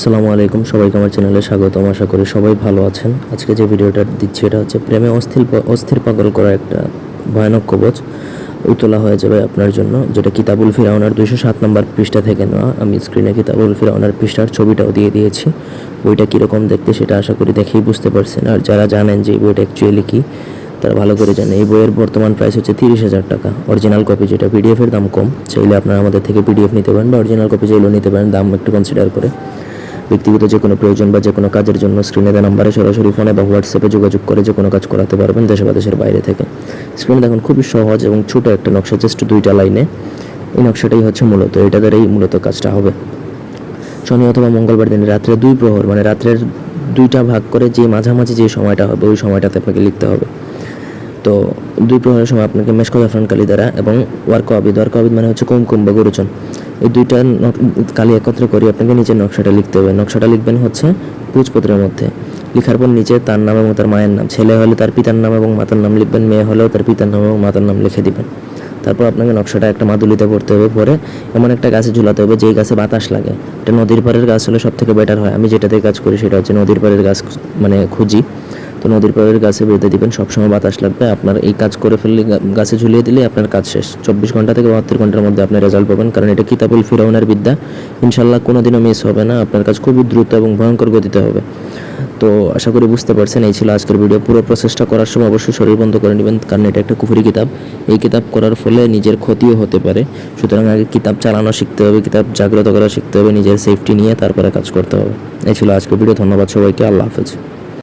আসসালামু আলাইকুম, সবাইকে আমার চ্যানেলে স্বাগতম। আশা করি সবাই ভালো আছেন। আজকে যে ভিডিওটা দিচ্ছি, এটা হচ্ছে প্রেমে অস্থির অস্থির পাগল করা একটা ভয়ানক কবচ। উতলা হয়ে যাবে আপনার জন্য, যেটা কিতাবুল ফিরাউনার দুইশো সাত নম্বর পৃষ্ঠা থেকে নেওয়া। আমি স্ক্রিনে কিতাবুল ফিরাউনার পৃষ্ঠার ছবিটাও দিয়ে দিয়েছি। বইটা কীরকম দেখতে সেটা আশা করি দেখেই বুঝতে পারছেন। আর যারা জানেন যে এই বইটা অ্যাকচুয়ালি কী, তারা ভালো করে জানে এই বইয়ের বর্তমান প্রাইস হচ্ছে তিরিশ হাজার টাকা। অরিজিনাল কপি যেটা পিডিএফের দাম কম, চাইলে আপনারা আমাদের থেকে পিডিএফ নিতে পারেন বা অরিজিনাল কপি চাইলেও নিতে পারেন, দাম একটু কনসিডার করে। ব্যক্তিগত যে কোনো প্রয়োজন বা যে কোনো কাজের জন্য স্ক্রিনে দেওয়া নাম্বারে সরাসরি ফোনে বা হোয়াটসঅ্যাপে যোগাযোগ করে যে কোনো কাজ করাতে পারবেন দেশে বা দেশের বাইরে থেকে। স্ক্রিনে দেখুন খুবই সহজ এবং ছোট একটা নকশা জাস্ট দুইটা লাইনে। এই নকশাটাই হচ্ছে মূলত, এটা দ্বারাই মূলত কাজটা হবে। শনি অথবা মঙ্গলবার দিন রাত্রে দুই প্রহর মানে রাত্রের দুইটা ভাগ করে যে মাঝামাঝি যে সময়টা হবে, ওই সময়টাতে আপনাকে লিখতে হবে। তো দুই প্রহরের সময় আপনাকে মেশকো জাফরান কালি দ্বারা এবং ওয়ার্ক আবিদ ওয়ার্ক আবিদ মানে হচ্ছে কুমকুম বা গুরুচন। এই দুইটা কালি একত্র করে, আপনাকে নিচে নকশাটা লিখতে হবে। নকশাটা লিখবেন হচ্ছে পুজপত্রের মধ্যে। লেখার পর নিচে তার নাম এবং তার মায়ের নাম। ছেলে হলে তার পিতার নাম এবং মাতার নাম লিখবেন, মেয়ে হলেও তার পিতার নাম এবং মাতার নাম লিখে দিবেন। তারপর আপনাকে নকশাটা একটা মাদুলিতে পড়তে হবে। পরে এমন একটা গাছে ঝুলাতে হবে যেই গাছে বাতাস লাগে। এটা নদীর পাড়ের গাছ হলে সব থেকে বেটার হয়। আমি যেটাতে কাজ করি সেটা হচ্ছে নদীর পাড়ের গাছ মানে খুঁজি। তো নদীর পাড়ের গাছে বেঁধে দিবেন, সবসময় বাতাস লাগবে। আপনার এই কাজ করে ফেললে গাছে ঝুলিয়ে দিলে আপনার কাজ শেষ। চব্বিশ ঘণ্টা থেকে বাহাত্তর ঘণ্টার মধ্যে আপনি রেজাল্ট পাবেন, কারণ এটা কিতাবুল ফিরাউনের বিদ্যা। ইনশাল্লাহ কোনোদিনও মিস হবে না, আপনার কাজ খুবই দ্রুত এবং ভয়ঙ্কর গতিতে হবে। তো আশা করি বুঝতে পারছেন, এই ছিল আজকের ভিডিও পুরো প্রসেসটা করার সময় অবশ্যই শরীর বন্ধ করে নেবেন, কারণ এটা একটা কুফুরি কিতাব। এই কিতাব করার ফলে নিজের ক্ষতিও হতে পারে। সুতরাং আগে কিতাব চালানো শিখতে হবে, কিতাব জাগ্রত করা শিখতে হবে, নিজের সেফটি নিয়ে তারপরে কাজ করতে হবে। এই ছিল আজকের ভিডিও ধন্যবাদ সবাইকে, আল্লাহ হাফেজ।